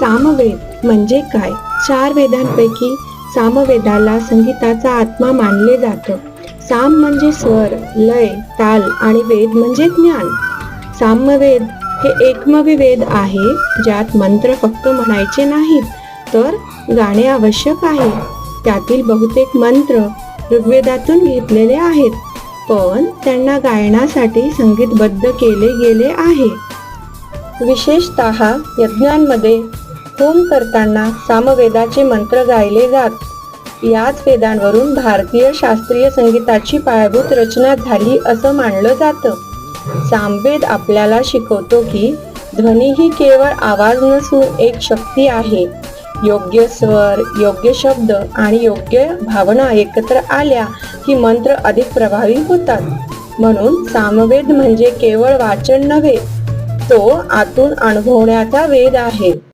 सामवेद म्हणजे काय? चार वेदांपैकी सामवेदाला संगीताचा आत्मा मानले जातं. साम म्हणजे स्वर लय ताल आणि वेद म्हणजे ज्ञान. सामवेद हे एकमवी वेद आहे ज्यात मंत्र फक्त म्हणायचे नाहीत तर गाणे आवश्यक आहे. त्यातील बहुतेक मंत्र ऋग्वेदातून घेतलेले आहेत पण त्यांना गायनासाठी संगीतबद्ध केले गेले आहे. विशेषत यज्ञांमध्ये होम करताना सामवेदाचे मंत्र गायले जात. याच वेदांवरून भारतीय शास्त्रीय संगीताची पायाभूत रचना झाली असं मानलं जातं. सामवेद आपल्याला शिकवतो की ध्वनी ही केवळ आवाज नसून एक शक्ती आहे. योग्य स्वर योग्य शब्द आणि योग्य भावना एकत्र आल्या की मंत्र अधिक प्रभावी होतात. म्हणून सामवेद म्हणजे केवळ वाचन नव्हे तो आतून अनुभवण्याचा वेद आहे.